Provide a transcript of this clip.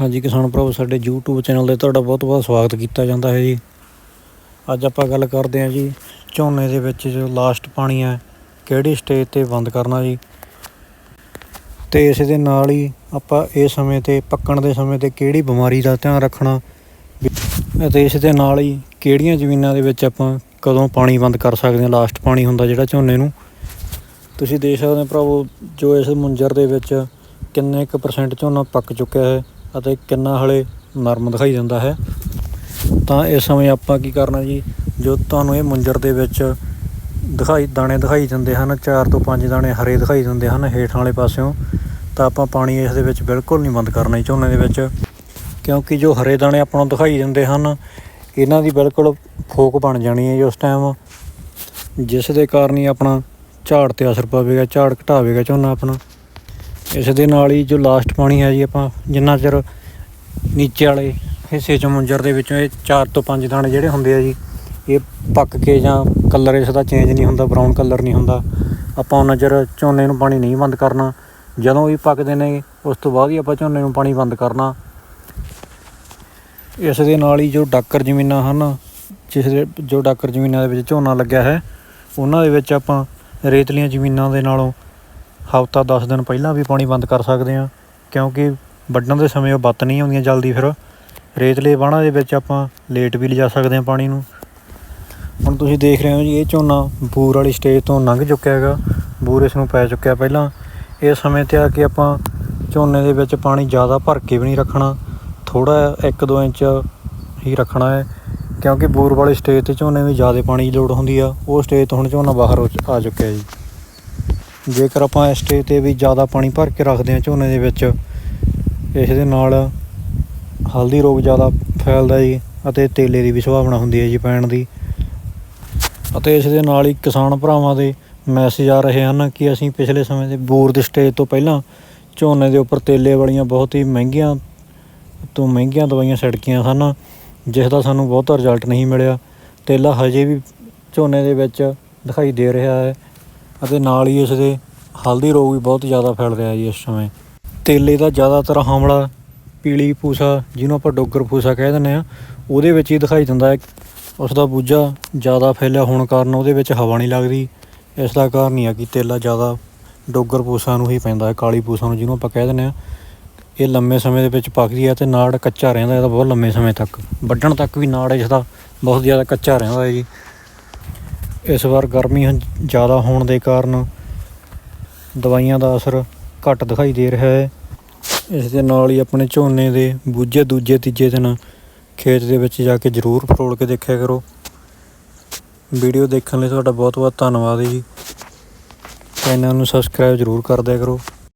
ਹਾਂਜੀ ਕਿਸਾਨ ਭਰਾਵੋ, ਸਾਡੇ YouTube ਚੈਨਲ ਤੇ ਤੁਹਾਡਾ ਬਹੁਤ-ਬਹੁਤ ਸਵਾਗਤ ਕੀਤਾ ਜਾਂਦਾ ਹੈ ਜੀ। ਅੱਜ ਆਪਾਂ ਗੱਲ ਕਰਦੇ ਹਾਂ ਜੀ, ਝੋਨੇ ਦੇ ਵਿੱਚ ਜੋ ਲਾਸਟ ਪਾਣੀ ਹੈ, ਕਿਹੜੀ ਸਟੇਜ ਤੇ ਬੰਦ ਕਰਨਾ ਜੀ? ਤੇ ਇਸ ਦੇ ਨਾਲ ਹੀ ਆਪਾਂ ਇਸ ਸਮੇਂ ਤੇ, ਪੱਕਣ ਦੇ ਸਮੇਂ ਤੇ ਕਿਹੜੀ ਬਿਮਾਰੀ ਦਾ ਧਿਆਨ ਰੱਖਣਾ? ਅਤੇ ਇਸ ਦੇ ਨਾਲ ਹੀ ਕਿਹੜੀਆਂ ਜ਼ਮੀਨਾਂ ਦੇ ਵਿੱਚ ਆਪਾਂ ਕਦੋਂ ਪਾਣੀ ਬੰਦ ਕਰ ਸਕਦੇ ਹਾਂ? ਲਾਸਟ ਪਾਣੀ ਹੁੰਦਾ ਜਿਹੜਾ ਝੋਨੇ ਨੂੰ। ਤੁਸੀਂ ਦੇਖ ਸਕਦੇ ਹੋ ਭਰਾਵੋ, ਜੋ ਇਸ ਮੁੰਜਰ ਦੇ ਵਿੱਚ ਕਿੰਨੇ ਕੁ ਪਰਸੈਂਟ ਝੋਨਾ ਪੱਕ ਚੁੱਕਿਆ ਹੈ। ਅਤੇ ਕਿੰਨਾ ਹਲੇ ਨਰਮ ਦਿਖਾਈ ਦਿੰਦਾ ਹੈ। ਤਾਂ ਇਸ ਸਮੇਂ ਆਪਾਂ ਕੀ ਕਰਨਾ ਜੀ? ਜੋ ਤੁਹਾਨੂੰ ਇਹ ਮੁੰਜਰ ਦੇ ਵਿੱਚ ਦਿਖਾਈ, ਦਾਣੇ ਦਿਖਾਈ ਦਿੰਦੇ ਹਨ 4 ਤੋਂ 5 ਦਾਣੇ ਹਰੇ ਦਿਖਾਈ ਦਿੰਦੇ ਹਨ ਹੇਠਾਂ ਵਾਲੇ ਪਾਸਿਓਂ, ਤਾਂ ਆਪਾਂ ਪਾਣੀ ਇਸ ਦੇ ਵਿੱਚ ਬਿਲਕੁਲ ਨਹੀਂ ਬੰਦ ਕਰਨਾ ਜੀ ਝੋਨੇ ਦੇ ਵਿੱਚ। ਕਿਉਂਕਿ ਜੋ ਹਰੇ ਦਾਣੇ ਆਪਾਂ ਨੂੰ ਦਿਖਾਈ ਦਿੰਦੇ ਹਨ, ਇਹਨਾਂ ਦੀ ਬਿਲਕੁਲ ਫੋਕ ਬਣ ਜਾਣੀ ਹੈ ਜੀ ਉਸ ਟਾਈਮ ਜਿਸ ਦੇ ਕਾਰਨ ਹੀ ਆਪਣਾ ਝਾੜ ਤੇ ਅਸਰ ਪਵੇਗਾ, ਝਾੜ ਘਟਾਵੇਗਾ ਝੋਨਾ ਆਪਣਾ। ਇਸ ਦੇ ਨਾਲ ਹੀ ਜੋ ਲਾਸਟ ਪਾਣੀ ਹੈ ਜੀ ਆਪਾਂ ਜਿੰਨਾ ਚਿਰ ਨੀਚੇ ਵਾਲੇ ਹਿੱਸੇ ਚ ਮੁੰਜਰ ਦੇ ਵਿੱਚੋਂ ਇਹ 4 ਤੋਂ 5 ਦਾਣੇ ਜਿਹੜੇ ਹੁੰਦੇ ਆ ਜੀ, ਇਹ ਪੱਕ ਕੇ ਜਾਂ ਕਲਰ ਇਸ ਦਾ ਚੇਂਜ ਨਹੀਂ ਹੁੰਦਾ ਬਰਾਊਨ ਕਲਰ ਨਹੀਂ ਹੁੰਦਾ। ਆਪਾਂ ਉਹਨਾਂ ਚਿਰ ਝੋਨੇ ਨੂੰ ਪਾਣੀ ਨਹੀਂ ਬੰਦ ਕਰਨਾ। ਜਦੋਂ ਵੀ ਪੱਕਦੇ ਨੇ, ਉਸ ਤੋਂ ਬਾਅਦ ਹੀ ਆਪਾਂ ਝੋਨੇ ਨੂੰ ਪਾਣੀ ਬੰਦ ਕਰਨਾ। ਇਸ ਦੇ ਨਾਲ ਹੀ ਜੋ ਡਾਕਰ ਜ਼ਮੀਨਾਂ ਹਨ ਜਿਸ ਦੇ ਜੋ ਡਾਕਰ ਜ਼ਮੀਨਾਂ ਦੇ ਵਿੱਚ ਝੋਨਾ ਲੱਗਿਆ ਹੈ, ਉਹਨਾਂ ਦੇ ਵਿੱਚ ਆਪਾਂ ਰੇਤਲੀਆਂ ਜ਼ਮੀਨਾਂ ਦੇ ਨਾਲੋਂ ਹਫ਼ਤਾ 10 ਦਿਨ ਪਹਿਲਾਂ ਵੀ ਪਾਣੀ ਬੰਦ ਕਰ ਸਕਦੇ ਹਾਂ, ਕਿਉਂਕਿ ਵੱਢਣ ਦੇ ਸਮੇਂ ਉਹ ਬੱਤ ਨਹੀਂ ਆਉਂਦੀਆਂ ਜਲਦੀ ਫਿਰ। ਰੇਤਲੇ ਵਾਹਣਾਂ ਦੇ ਵਿੱਚ ਆਪਾਂ ਲੇਟ ਵੀ ਲਿਜਾ ਸਕਦੇ ਹਾਂ ਪਾਣੀ ਨੂੰ। ਹੁਣ ਤੁਸੀਂ ਦੇਖ ਰਹੇ ਹੋ ਜੀ, ਇਹ ਝੋਨਾ ਬੂਰ ਵਾਲੀ ਸਟੇਜ ਤੋਂ ਲੰਘ ਚੁੱਕਿਆ ਹੈਗਾ, ਬੂਰ ਇਸ ਨੂੰ ਪੈ ਚੁੱਕਿਆ ਪਹਿਲਾਂ। ਇਸ ਸਮੇਂ ਤੇ ਆ ਕੇ ਆਪਾਂ ਝੋਨੇ ਦੇ ਵਿੱਚ ਪਾਣੀ ਜ਼ਿਆਦਾ ਭਰ ਕੇ ਵੀ ਨਹੀਂ ਰੱਖਣਾ ਥੋੜਾ 1-2 ਇੰਚ ਹੀ ਰੱਖਣਾ ਹੈ, ਕਿਉਂਕਿ ਬੂਰ ਵਾਲੀ ਸਟੇਜ ਤੇ ਝੋਨੇ ਨੂੰ ਜ਼ਿਆਦਾ ਪਾਣੀ ਦੀ ਲੋੜ ਹੁੰਦੀ ਆ। ਉਹ ਸਟੇਜ ਤੋਂ ਹੁਣ ਝੋਨਾ ਬਾਹਰ ਹੋ ਆ ਚੁੱਕਿਆ ਜੀ। ਜੇਕਰ ਆਪਾਂ ਇਸ ਸਟੇਜ ਤੇ ਵੀ ਜ਼ਿਆਦਾ ਪਾਣੀ ਭਰ ਕੇ ਰੱਖਦੇ ਹਾਂ ਝੋਨੇ ਦੇ ਵਿੱਚ, ਇਸ ਦੇ ਨਾਲ ਹਲਦੀ ਰੋਗ ਜ਼ਿਆਦਾ ਫੈਲਦਾ ਜੀ ਅਤੇ ਤੇਲੇ ਦੀ ਵੀ ਸੰਭਾਵਨਾ ਹੁੰਦੀ ਹੈ ਜੀ ਪੈਣ ਦੀ। ਅਤੇ ਇਸ ਦੇ ਨਾਲ ਹੀ ਕਿਸਾਨ ਭਰਾਵਾਂ ਦੇ ਮੈਸੇਜ ਆ ਰਹੇ ਹਨ ਕਿ ਅਸੀਂ ਪਿਛਲੇ ਸਮੇਂ ਦੇ ਬੂਰ ਦੀ ਸਟੇਜ ਤੋਂ ਪਹਿਲਾਂ ਝੋਨੇ ਦੇ ਉੱਪਰ ਤੇਲੇ ਵਾਲੀਆਂ ਬਹੁਤ ਹੀ ਮਹਿੰਗੀਆਂ ਤੋਂ ਮਹਿੰਗੀਆਂ ਦਵਾਈਆਂ ਛਿੜਕੀਆਂ ਹਨ ਜਿਸ ਦਾ ਸਾਨੂੰ ਬਹੁਤਾ ਰਿਜ਼ਲਟ ਨਹੀਂ ਮਿਲਿਆ। ਤੇਲਾ ਹਜੇ ਵੀ ਝੋਨੇ ਦੇ ਵਿੱਚ ਦਿਖਾਈ ਦੇ ਰਿਹਾ ਹੈ। ਅਤੇ ਨਾਲ ਹੀ ਇਸ ਦੇ ਹਲਦੀ ਰੋਗ ਵੀ ਬਹੁਤ ਜ਼ਿਆਦਾ ਫੈਲ ਰਿਹਾ ਜੀ ਇਸ ਸਮੇਂ। ਤੇਲੇ ਦਾ ਜ਼ਿਆਦਾਤਰ ਹਮਲਾ ਪੀਲੀ ਪੂਸਾ, ਜਿਹਨੂੰ ਆਪਾਂ ਡੋਗਰ ਪੂਸਾ ਕਹਿ ਦਿੰਦੇ ਆ ਉਹਦੇ ਵਿੱਚ ਹੀ ਦਿਖਾਈ ਦਿੰਦਾ ਹੈ। ਉਸ ਦਾ ਬੂਝਾ ਜ਼ਿਆਦਾ ਫੈਲਿਆ ਹੋਣ ਕਾਰਨ ਉਹਦੇ ਵਿੱਚ ਹਵਾ ਨਹੀਂ ਲੱਗਦੀ। ਇਸ ਦਾ ਕਾਰਨ ਹੀ ਆ ਕਿ ਤੇਲਾ ਜ਼ਿਆਦਾ ਡੋਗਰ ਪੂਸਾ ਨੂੰ ਹੀ ਪੈਂਦਾ ਹੈ, ਕਾਲੀ ਪੂਸਾ ਨੂੰ, ਜਿਹਨੂੰ ਆਪਾਂ ਕਹਿ ਦਿੰਦੇ ਆ ਇਹ ਲੰਮੇ ਸਮੇਂ ਦੇ ਵਿੱਚ ਪੱਕਦੀ ਹੈ ਤੇ ਨਾੜ ਕੱਚਾ ਰਹਿੰਦਾ ਇਹਦਾ ਬਹੁਤ ਲੰਮੇ ਸਮੇਂ ਤੱਕ। ਵੱਢਣ ਤੱਕ ਵੀ ਨਾੜ ਇਸ ਦਾ ਬਹੁਤ ਜ਼ਿਆਦਾ ਕੱਚਾ ਰਹਿੰਦਾ ਹੈ ਜੀ। ਇਸ ਵਾਰ ਗਰਮੀ ਹਨ- ਜ਼ਿਆਦਾ ਹੋਣ ਦੇ ਕਾਰਨ ਦਵਾਈਆਂ ਦਾ ਅਸਰ ਘੱਟ ਦਿਖਾਈ ਦੇ ਰਿਹਾ ਹੈ। ਇਸ ਦੇ ਨਾਲ ਹੀ ਆਪਣੇ ਝੋਨੇ ਦੇ ਬੂਝੇ ਦੂਜੇ ਤੀਜੇ ਦਿਨ ਖੇਤ ਦੇ ਵਿੱਚ ਜਾ ਕੇ ਜ਼ਰੂਰ ਫਰੋਲ ਕੇ ਦੇਖਿਆ ਕਰੋ। ਵੀਡੀਓ ਦੇਖਣ ਲਈ ਤੁਹਾਡਾ ਬਹੁਤ ਬਹੁਤ ਧੰਨਵਾਦ ਜੀ। ਚੈਨਲ ਨੂੰ ਸਬਸਕ੍ਰਾਈਬ ਜ਼ਰੂਰ ਕਰ ਦਿਆ ਕਰੋ।